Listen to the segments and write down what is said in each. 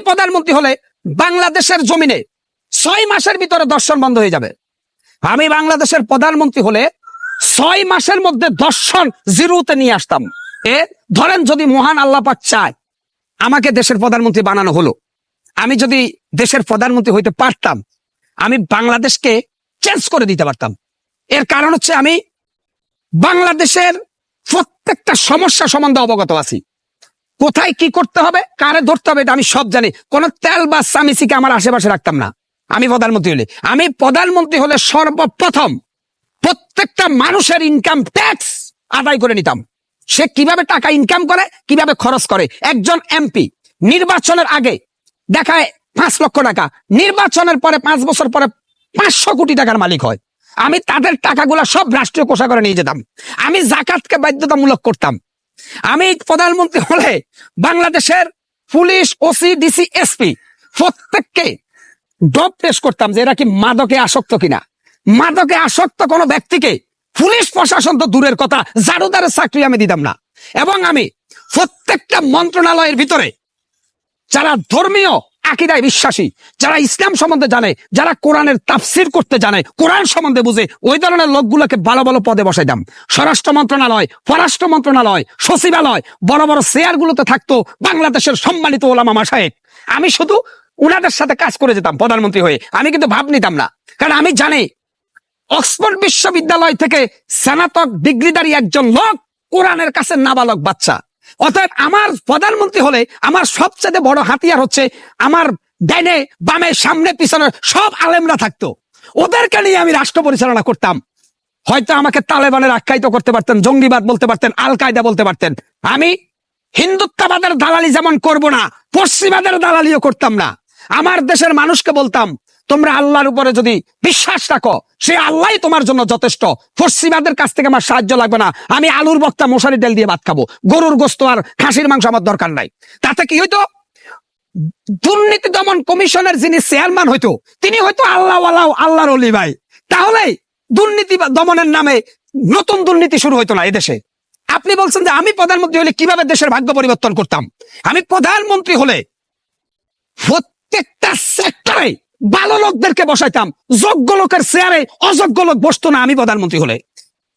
প্রধানমন্ত্রী হলে বাংলাদেশের জমিনে ছয় মাসের ভিতরে দর্শন বন্ধ হয়ে যাবে। আমি বাংলাদেশের প্রধানমন্ত্রী হলে ছয় মাসের মধ্যে দর্শন জিরোতে নিয়ে আসতাম। এ, ধরেন যদি মহান আল্লাহ পাক চায়, আমাকে দেশের প্রধানমন্ত্রী বানানো হলো। আমি যদি দেশের প্রধানমন্ত্রী হইতে পারতাম, আমি বাংলাদেশকে চেঞ্জ করে দিতে পারতাম। এর কারণ হচ্ছে আমি বাংলাদেশের প্রত্যেকটা সমস্যা সম্বন্ধে অবগত আছি। কোথায় কি করতে হবে, কারে ধরতে হবে, এটা আমি সব জানি। কোন তেল বা সামিসিকে আমার আশেপাশে রাখতাম না। আমি প্রধানমন্ত্রী হলে। আমি প্রধানমন্ত্রী হলে সর্বপ্রথম প্রত্যেকটা মানুষের ইনকাম ট্যাক্স আদায় করে নিতাম। সে কীভাবে টাকা ইনকাম করে, কীভাবে খরচ করে? একজন এমপি নির্বাচনের আগে দেখায় পাঁচ লক্ষ টাকা। নির্বাচনের পরে, পাঁচ বছর পরে পাঁচশো কোটি টাকার মালিক হয়। আমি তাদের টাকাগুলো সব রাষ্ট্রীয় কোষাগারে নিয়ে যেতাম। আমি জাকাতকে বাধ্যতামূলক করতাম। আমি প্রধানমন্ত্রী হলে বাংলাদেশের পুলিশ, ওসি, ডিসি, এসপি প্রত্যেককে ডব পেশ করতাম যে এরা কি মাদকে আসক্ত কিনা। মাদকে আসক্ত কোনো ব্যক্তিকে পুলিশ প্রশাসন তো দূরের কথা জারুদারের চাকরি আমি দিতাম না। এবং আমি প্রত্যেকটা মন্ত্রণালয়ের ভিতরে যারা ধর্মীয় আকিদায় বিশ্বাসী, যারা ইসলাম সম্বন্ধে জানে, যারা কোরআনের তাফসির করতে জানে, কোরআন সম্বন্ধে বুঝে, ওই ধরনের লোকগুলোকে ভালো ভালো পদে বসাইতাম স্বরাষ্ট্র মন্ত্রণালয়, পররাষ্ট্র মন্ত্রণালয়, সচিবালয়, বড় বড় চেয়ারগুলোতে থাকতো বাংলাদেশের সম্মানিত ওলামা মাসায়েক আমি শুধু উনাদের সাথে কাজ করে যেতাম প্রধানমন্ত্রী হয়ে। আমি কিন্তু ভাব নিতাম না। কারণ আমি জানি, অক্সফোর্ড বিশ্ববিদ্যালয় থেকে স্নাতক ডিগ্রিধারী একজন লোক কোরআনের কাছে নাবালক বাচ্চা। অতএব আমার প্রধানমন্ত্রী হলে আমার সবচেয়ে বড় হাতিয়ার হচ্ছে আমার ডাইনে বামে, সামনে, পিছনে সব আলেমরা থাকতো। ওদেরকে নিয়ে আমি রাষ্ট্র পরিচালনা করতাম। হয়তো আমাকে তালেবানের আখ্যায়িত করতে পারতেন, জঙ্গিবাদ বলতে পারতেন আল কায়দা বলতে পারতেন। আমি হিন্দুত্ববাদের দালালি যেমন করব না পশ্চিমাদের দালালিও করতাম না। আমার দেশের মানুষকে বলতাম তোমরা আল্লাহর উপরে যদি বিশ্বাস রাখো, সে আল্লাহ তোমার জন্য যথেষ্ট। পশ্চিমাদের কাছ থেকে আমার সাহায্য লাগবে না। আমি আলুর বক্তা মশারি তেল দিয়ে ভাত খাব। গরুর গোস্ত আর খাসির মাংস আমার দরকার নাই। তাতে কি হইতো? দুর্নীতি দমন কমিশনের যিনি চেয়ারম্যান হইতো, তিনি হয়তো আল্লাহ আল্লাহর অলি ভাই। তাহলে দুর্নীতি দমনের নামে নতুন দুর্নীতি শুরু হইতো না এদেশে। আপনি বলছেন যে আমি প্রধানমন্ত্রী হলে কীভাবে দেশের ভাগ্য পরিবর্তন করতাম? আমি প্রধানমন্ত্রী হলে প্রত্যেকটা সেক্টরে ভালো লোকদেরকে বসাইতাম। যোগ্য লোকের চেয়ারে অযোগ্য লোক বসতো না আমি প্রধানমন্ত্রী হলে।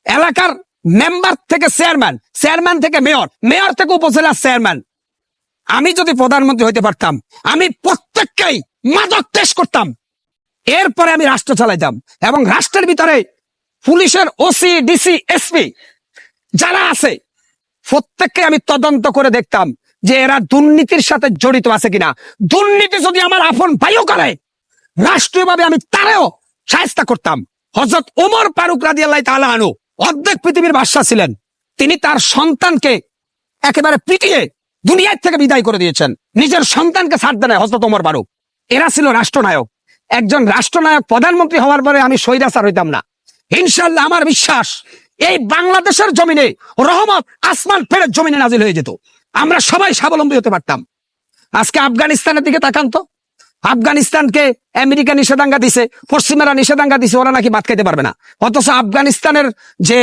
এলাকার মেম্বার থেকে চেয়ারম্যান চেয়ারম্যান থেকে মেয়র মেয়র থেকে উপজেলার চেয়ারম্যান আমি যদি প্রধানমন্ত্রী হইতে পারতাম, আমি প্রত্যেককেই মাদক টেস্ট করতাম। এরপরে আমি রাষ্ট্র চালাইতাম এবং রাষ্ট্রের ভিতরে পুলিশের ওসি ডিসি এসপি যারা আছে, প্রত্যেককে আমি তদন্ত করে দেখতাম যে এরা দুর্নীতির সাথে জড়িত আছে কিনা। দুর্নীতি যদি আমার আপন ভাইও করে রাষ্ট্রীয়ভাবে আমি তারেও সাহেস্তা করতাম। হজরত ওমর ফারুক রাজি আল্লাহ তালা আনু অর্ধেক পৃথিবীর বাদশাহ ছিলেন। তিনি তার সন্তানকে একেবারে পিটিয়ে দুনিয়ার থেকে বিদায় করে দিয়েছেন। নিজের সন্তানকে ছাড় দেয় হজরত ওমর ফারুক। এরা ছিল রাষ্ট্রনায়ক। একজন রাষ্ট্রনায়ক প্রধানমন্ত্রী হওয়ার পরে আমি সৈরাচার হইতাম না। ইনশাল্লাহ আমার বিশ্বাস, এই বাংলাদেশের জমিনে রহমত আসমান ফেরের জমিনে নাজিল হয়ে যেত। আমরা সবাই স্বাবলম্বী হতে পারতাম। আজকে আফগানিস্তানের দিকে তাকান তো। আফগানিস্তানকে আমেরিকা নিষেধাজ্ঞা দিছে, পশ্চিমারা নিষেধাজ্ঞা দিছে, ওরা নাকি ভাত খাইতে পারবে না। অথচ আফগানিস্তানের যে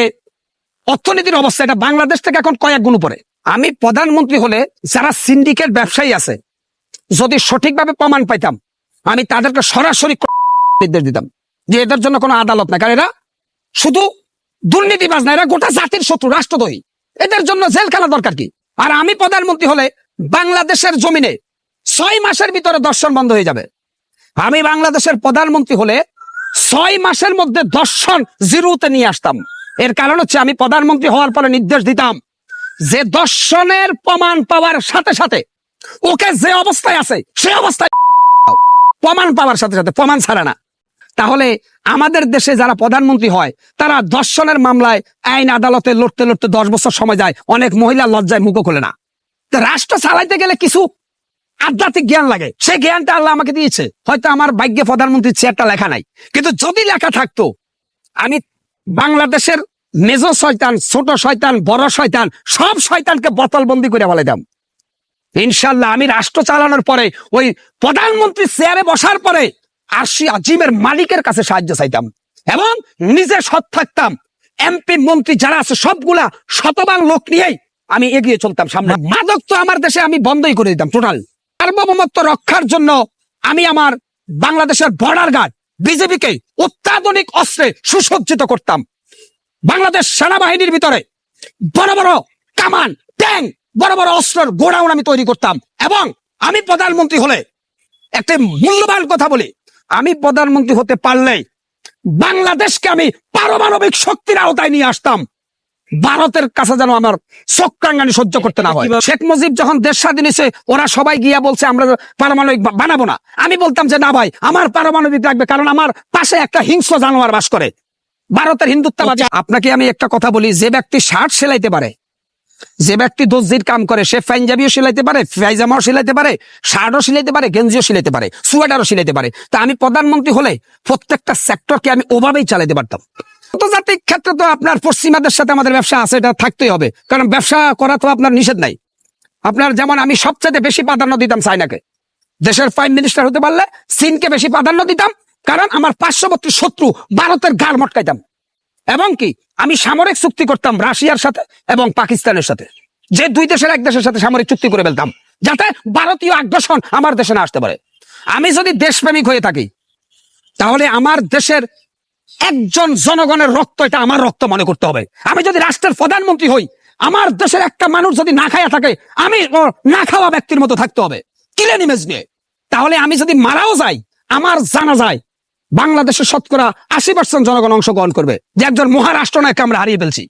অর্থনীতির অবস্থা, এটা বাংলাদেশ থেকে এখন কয়েক গুণ উপরে। আমি প্রধানমন্ত্রী হলে যারা সিন্ডিকেট ব্যবসায়ী আছে, যদি সঠিকভাবে প্রমাণ পাইতাম, আমি তাদেরকে সরাসরি নির্দেশ দিতাম যে এদের জন্য কোনো আদালত না কারণ এরা শুধু দুর্নীতিবাজ না, এরা গোটা জাতির শত্রু, রাষ্ট্রদ্রোহী। এদের জন্য জেল খেলা দরকার কি? আর আমি প্রধানমন্ত্রী হলে বাংলাদেশের জমিনে ছয় মাসের ভিতরে দর্শন বন্ধ হয়ে যাবে। আমি বাংলাদেশের প্রধানমন্ত্রী হলে ছয় মাসের মধ্যে দর্শন জিরোতে নিয়ে আসতাম। এর কারণ হচ্ছে আমি প্রধানমন্ত্রী হওয়ার পরে নির্দেশ দিতাম যে দর্শনের প্রমাণ পাওয়ার সাথে সাথে ওকে যে অবস্থায় আছে, সে অবস্থায় প্রমাণ পাওয়ার সাথে সাথে, প্রমাণ ছাড়া না। তাহলে আমাদের দেশে যারা প্রধানমন্ত্রী হয়, তারা দর্শনের মামলায় আইন আদালতে লড়তে লড়তে দশ বছর সময় যায়। অনেক মহিলা লজ্জায় মুখও খোলে না। রাষ্ট্র চালাইতে গেলে কিছু আধ্যাত্মিক জ্ঞান লাগে। সে জ্ঞানটা আল্লাহ আমাকে দিয়েছে। হয়তো আমার ভাগ্যে প্রধানমন্ত্রীর চেয়ারটা লেখা নাই। কিন্তু যদি লেখা থাকতো, আমি বাংলাদেশের মেজ শয়তান, ছোট শয়তান, বড় শয়তান, সব শয়তানকে বোতলবন্দি করে বলে দাম ইনশাল্লাহ আমি রাষ্ট্র চালানোর পরে, ওই প্রধানমন্ত্রী চেয়ারে বসার পরে আরশি আজিমের মালিকের কাছে সাহায্য চাইতাম। এবং নিজে সৎ থাকতাম। এমপি, মন্ত্রী যারা আছে, সবগুলা শতবান লোক নিয়েই আমি এগিয়ে চলতাম সামনে। মাদক তো আমার দেশে আমি বন্ধই করে দিতাম, টোটাল। সার্বভৌমত্ব রক্ষার জন্য আমি আমার বাংলাদেশের বর্ডার গার্ড, বিজেপিকে অত্যাধুনিক অস্ত্রে সুসজ্জিত করতাম। বাংলাদেশ সেনাবাহিনীর ভিতরে বড় বড় কামান, ট্যাঙ্ক, বড় বড় অস্ত্রের গোডাউন আমি তৈরি করতাম এবং আমি প্রধানমন্ত্রী হলে একটি মূল্যবান কথা বলি, আমি প্রধানমন্ত্রী হতে পারলেই বাংলাদেশকে আমি পারমাণবিক শক্তির আওতায় নিয়ে আসতাম। ভারতের কাছে যেন আমার চক্রাঙ্গানি সহ্য করতে না হয়। শেখ মুজিব যখন দেশ স্বাধীন হয়েছে ওরা সবাই গিয়া বলছে আমরা পারমাণবিক বানাবো না। আমি বলতাম যে না ভাই আমার পারমাণবিক লাগবে কারণ আমার পাশে একটা হিংস্র জানোয়ার বাস করে। ভারতের হিন্দুত্ববাদী আপনাকে আমি একটা কথা বলি যে ব্যক্তি শার্ট সেলাইতে পারে যে ব্যক্তি দর্জির কাম করে সে পাঞ্জাবিও সিলাইতে পারে পায়জামাও সিলাইতে পারে শার্টও সিলাইতে পারে গেঞ্জিও সিলাইতে পারে সোয়েটারও সিলাইতে পারে। তা আমি প্রধানমন্ত্রী হলে প্রত্যেকটা সেক্টরকে আমি ওভাবেই চালাইতে পারতাম। আন্তর্জাতিক ক্ষেত্রে তো আপনার পশ্চিমাদের সাথে আমাদের ব্যবসা আছে, এটা থাকতেই হবে। কারণ ব্যবসা করা তো আপনার নিষেধ নাই। আপনার যেমন আমি সবচেয়ে বেশি প্রাধান্য দিতাম চাইনাকে দেশের প্রাইম মিনিস্টার হতে পারলে চীনকে বেশি প্রাধান্য দিতাম, কারণ আমার পার্শ্ববর্তী শত্রু ভারতের গাড় মটকাইতাম। এবং কি, আমি সামরিক চুক্তি করতাম রাশিয়ার সাথে এবং পাকিস্তানের সাথে। যে দুই দেশের এক দেশের সাথে সামরিক চুক্তি করে ফেলতাম, যাতে ভারতীয় আগ্রাসন আমার দেশে না আসতে পারে। আমি যদি দেশপ্রেমিক হয়ে থাকি, তাহলে আমার দেশের একজন জনগণের রক্ত, এটা আমার রক্ত মনে করতে হবে। আমি যদি রাষ্ট্রের প্রধানমন্ত্রী হই, আমার দেশের একটা মানুষ যদি না খাইয়া থাকে, আমি না খাওয়া ব্যক্তির মতো থাকতে হবে। কিলেন ইমেজ নিয়ে? তাহলে আমি যদি মারাও যাই, আমার জানা যায় বাংলাদেশের শতকরা আশি পার্সেন্ট জনগণ অংশগ্রহণ করবে, যে একজন মহারাষ্ট্র নায়ক আমরা হারিয়ে ফেলছি।